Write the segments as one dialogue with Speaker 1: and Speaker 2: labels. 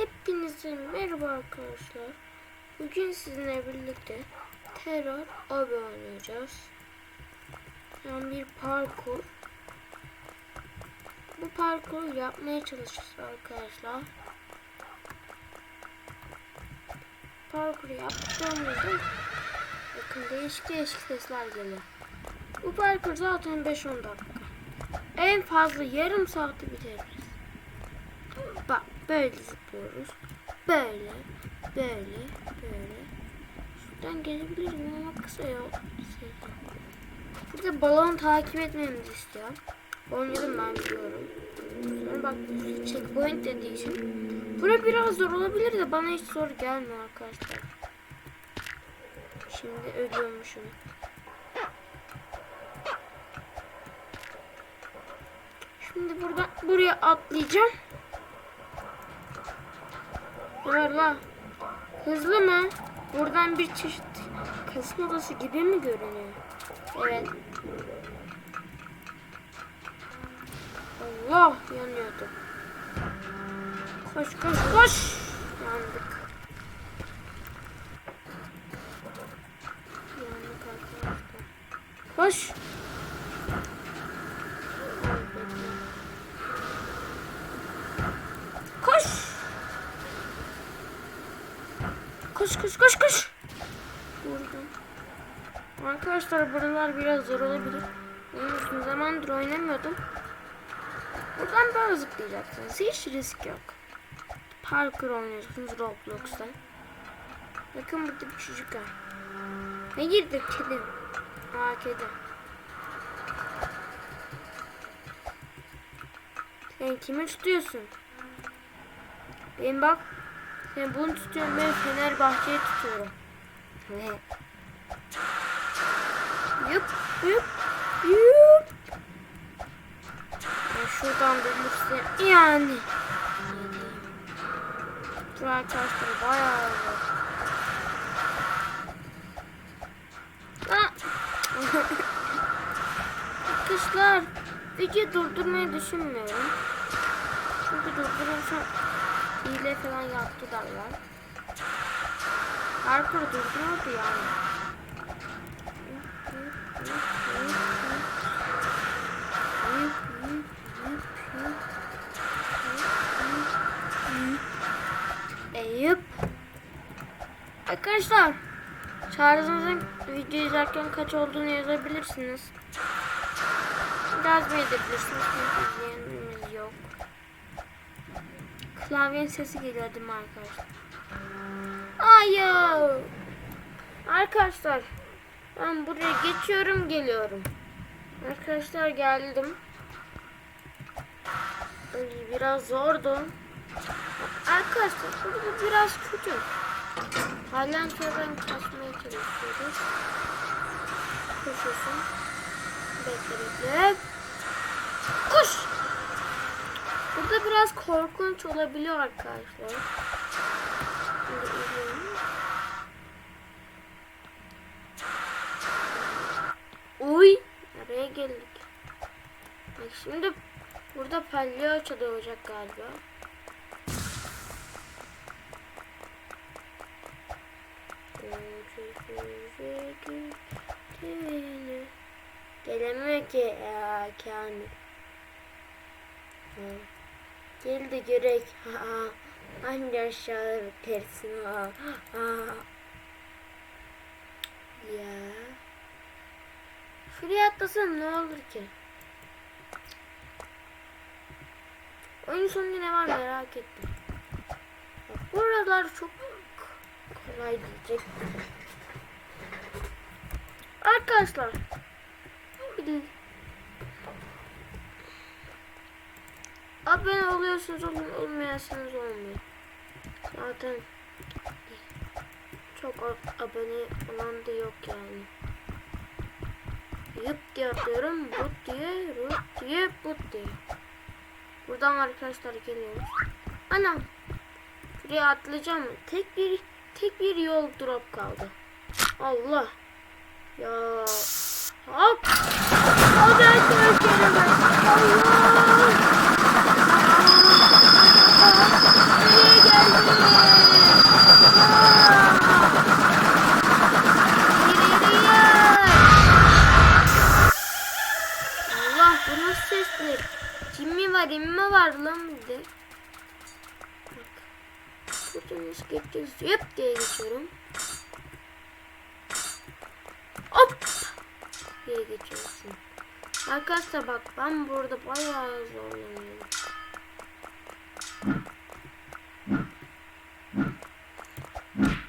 Speaker 1: Hepinize merhaba arkadaşlar. Bugün sizinle birlikte Terör Abi oynayacağız. Yani bir parkur. Bu parkuru yapmaya çalışacağız arkadaşlar. Parkuru yaptığımızda bakın değişik değişik sesler geliyor. Bu parkur zaten 5-10 dakika. En fazla yarım saati bitiririz. Bak böyle zıplıyoruz. Böyle, böyle, böyle. Şuradan gelebilirim ama kısa yol. Burada balon takip etmemizi istiyor. Oynadım ben biliyorum. Sonra bak checkpoint dediği için. Bura biraz zor olabilir de bana hiç zor gelmiyor arkadaşlar. Şimdi ölüyormuşum. Şimdi buradan buraya atlayacağım. Ver la. Hızlı mı? Buradan bir çeşit kasım odası gibi mi görünüyor? Evet. Allah yanıyordu. Koş koş koş. Yandık. Yandık. Koş. Ay, bekle. Koş. Koş koş koş. Vurdum. Arkadaşlar buralar biraz zor olabilir. Uzun zamandır oynamıyordum. Buradan böyle zıplayacaksınız. Hiç risk yok. Parkur oynuyorsunuz Roblox'ta. Bakın burada bir çocuk var. Hayırdır kedim? Aa kedi. Sen kimi tutuyorsun? Ben bak. Sen bunu tutuyorum ben Fenerbahçe'yi tutuyorum. Ne? Yup yup yup. Ben şuradan bulursa yani. Dur arkadaşlar bayağı zor. Arkadaşlar video durdurmayı düşünmüyorum. Çünkü durdurursam hile falan yaptı derler. Parkur durdururdu yani. Eyüp. Arkadaşlar şarjınızın video izlerken kaç olduğunu yazabilirsiniz. Yazmayabilirsiniz çünkü. Klavyenin sesi geliyor değil mi arkadaşlar? Hayır. Arkadaşlar ben buraya geçiyorum geliyorum. Arkadaşlar geldim. Biraz zordu. Arkadaşlar burada biraz kötü. Palantıdan kaçmaya çalışıyoruz. Koşuyorsun. Bekle bekle. Koş. Burada biraz korkunç olabiliyor arkadaşlar. Uy. Nereye geldik? Bak şimdi burada palyaço doğacak galiba. Gelemiyor ki ya Kamil. Ha. Gel de görek. Ha, ha. Hangi aşağı tersin ha. Ya. Şuraya atlasan ne olur ki? Oyun sonunda ne var merak ettim. Buralar çok kolay diyecek. Arkadaşlar. Bir Abone oluyorsunuz olun, olmayasanız olmuyor. Zaten çok ab- abone olan da yok yani. Yup diye atıyorum, but diye, rut diye, but diye. Buradan arkadaşlar geliyoruz. Anam. Şuraya atlayacağım. Tek bir tek bir yol drop kaldı. Allah. Ya. Hop. Hadi arkadaşlar. Allah. kademe var lan bir de. Buradan iskelet geçiyor. Hop diye geçiyorum. Hop diye geçiyorsun. Arkadaşlar bak ben burada bayağı zorlanıyorum.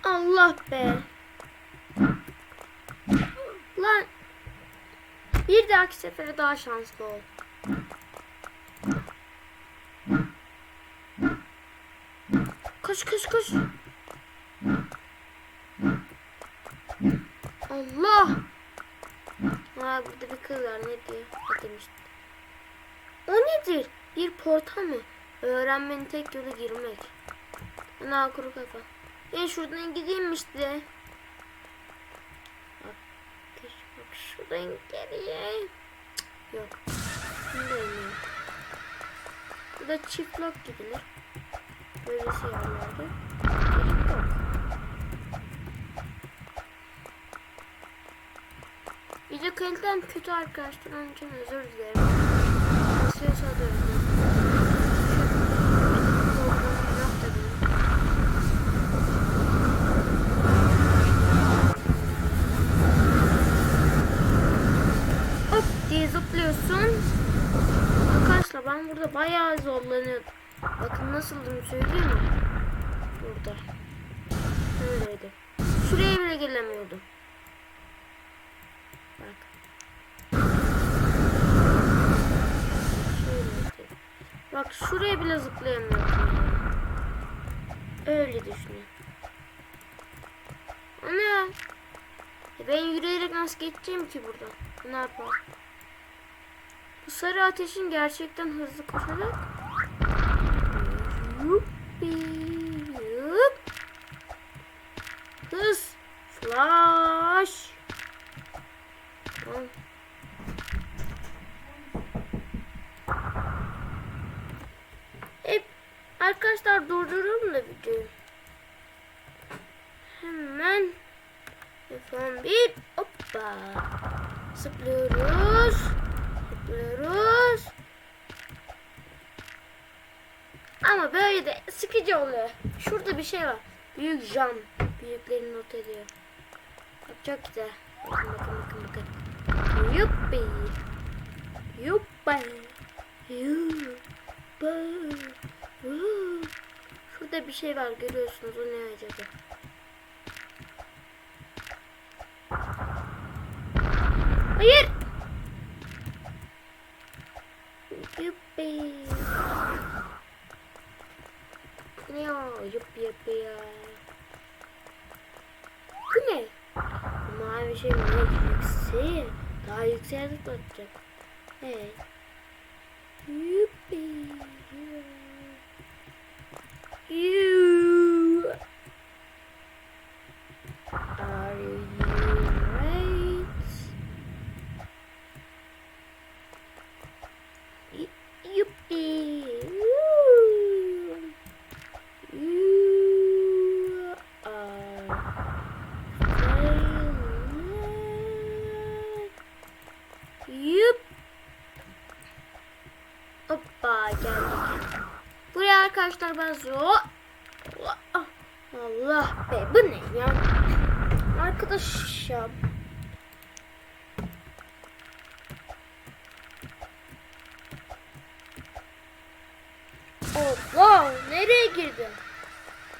Speaker 1: Allah be. Lan bir dahaki sefere daha şanslı ol. Koş koş koş. Allah. Ha burada bir kız var ne diyor? Ne demişti? O nedir? Bir portal mı? Öğrenmenin tek yolu girmek. Ana kuru kafa. Ben şuradan gideyim işte. Bak, bak şuradan geriye. Yok. Olmuyor. Burada çift lock gidilir. Böyle yerlerde. Gerek yok. Video kötü arkadaşlar. Onun için özür dilerim. Nasılsa da özür dilerim. Diye zıplıyorsun. Arkadaşlar ben burada bayağı zorlanıyordum. Bakın nasıldım söyleyeyim mi? Burada. Öyleydi. Şuraya bile gelemiyordum. Bak. Şöyleydi. Bak şuraya bile zıplayamıyordum. Öyle düşünün. Ana. E ben yürüyerek nasıl geçeceğim ki buradan? Ne yapalım? Bu sarı ateşin gerçekten hızlı koşarak Yup. Hız. Flash. Tamam. Hep arkadaşlar durdururum da videoyu. Hemen F11 hoppa zıplıyoruz zıplıyoruz ama böyle de sıkıcı oluyor. Şurada bir şey var. Büyük cam büyüklerin not ediyor bak çok güzel. Bakın bakın bakın bakın. Yuppi. Yuppi. Yuppi. Şurada bir şey var. Görüyorsunuz. O ne acaba? Hayır. Yuppi. Ne o? Yuppi yuppi ya. Bu ne? Bu mavi şey mi? Yüksek. Daha yükseğe zıplatacak. Evet. Yuppi. You. Are you right? Y- Yuppie! Yup. Hoppa geldik. Buraya arkadaşlar ben Allah, be bu ne ya? Arkadaş ya. Allah nereye girdim?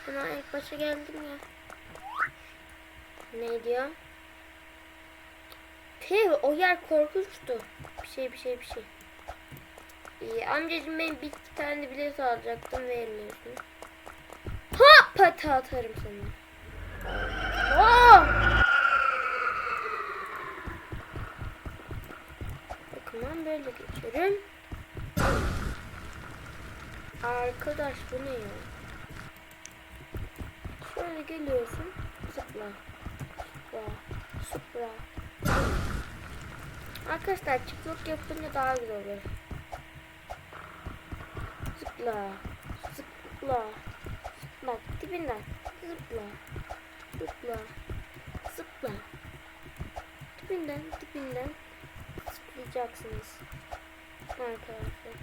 Speaker 1: Hemen ilk başa geldim ya. Ne diyor? Tüh o yer korkunçtu. Bir şey bir şey bir şey. İyi amcacığım ben bir tane bilet alacaktım vermiyorsun. Ha pata atarım sana. Oh! Bakın böyle geçerim. Arkadaş bu ne ya? Şöyle geliyorsun. Zıpla. Zıpla. Zıpla. Arkadaşlar çıkmak yapınca daha güzel olur. Zıpla. Zıpla. Bak dibinden. Zıpla. Zıpla. Zıpla. Dibinden dibinden zıplayacaksınız. Arkadaşlar.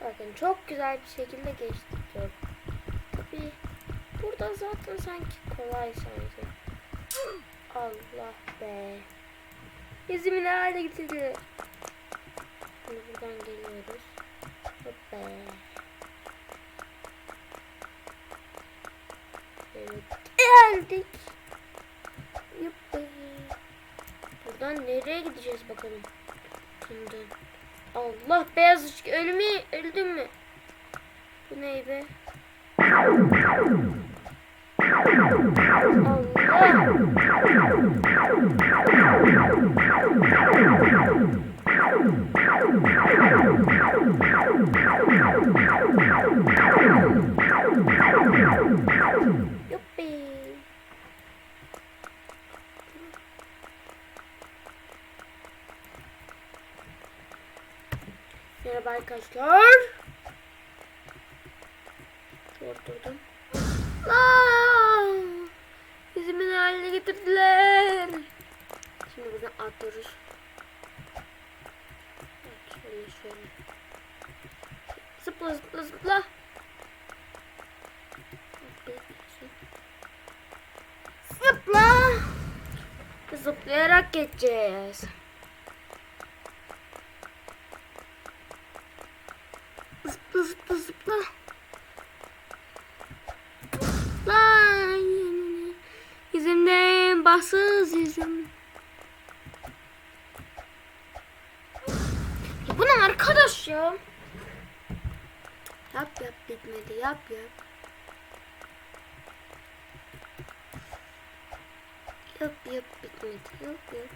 Speaker 1: Bakın çok güzel bir şekilde geçtik abi. Burada zaten sanki kolay sanki. Allah be. Bizi ne hale getirdi. Şimdi buradan geliyoruz. Hop be. Evet. Geldik. Yuppi. Buradan nereye gideceğiz bakalım. Şimdi. Allah beyaz ışık ölü mü? Öldün mü? Bu ne be? Allah! Yuppi. Merhaba arkadaşlar. Durdurdum. Aa! Bizi min haline getirdiler. Şimdi buradan atlıyoruz. Evet, şöyle şöyle. Zıpla zıpla zıpla. Zıpla. Zıplayarak geçeceğiz. Zıpla zıpla zıpla. Lan yüzümden bahtsız yüzüm. Ya bu ne arkadaş ya? Yap yap bitmedi yap yap. Yap yap bitmedi yap yap.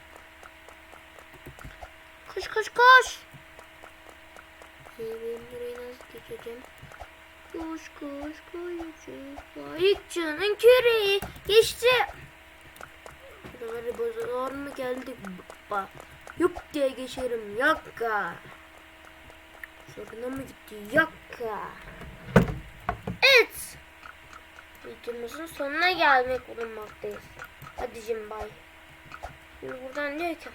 Speaker 1: Koş koş koş. Ee, ben burayı nasıl geçeceğim? Koş koş koyucu. Balıkçının küreği geçti. Buraları bozulur mu geldik? Ba. Yok diye geçerim yakka. Soruna mı gitti yakka? Evet. Videomuzun sonuna gelmek bulunmaktayız. Hadi cim bay. Şimdi buradan diyor ki.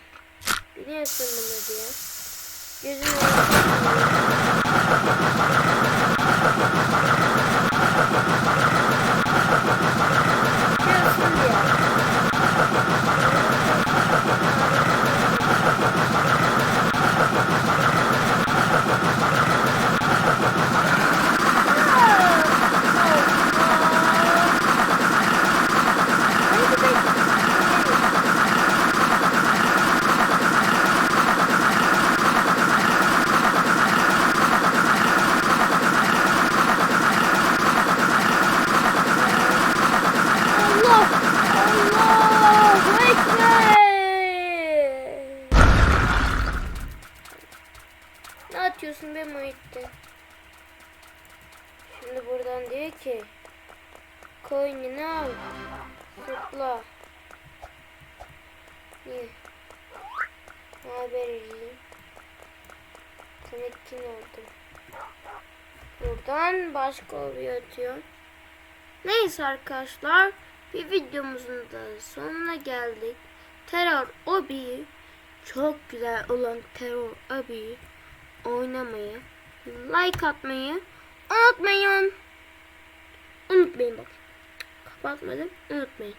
Speaker 1: Biliyorsun bunu diye. Gözünü Biliyorsun diye. Allah! Allahu Ekber! Ne atıyorsun be Muhittin? Şimdi buradan diyor ki Coin'ini al. Zıpla. Niye? Ne haber edeyim? Sen etkin oldun. Buradan başka oluyor atıyor. Neyse arkadaşlar bir videomuzun da sonuna geldik. Terör Obi'yi çok güzel olan Terör Obi'yi oynamayı, like atmayı unutmayın. Unutmayın bak. Kapatmadım. Unutmayın.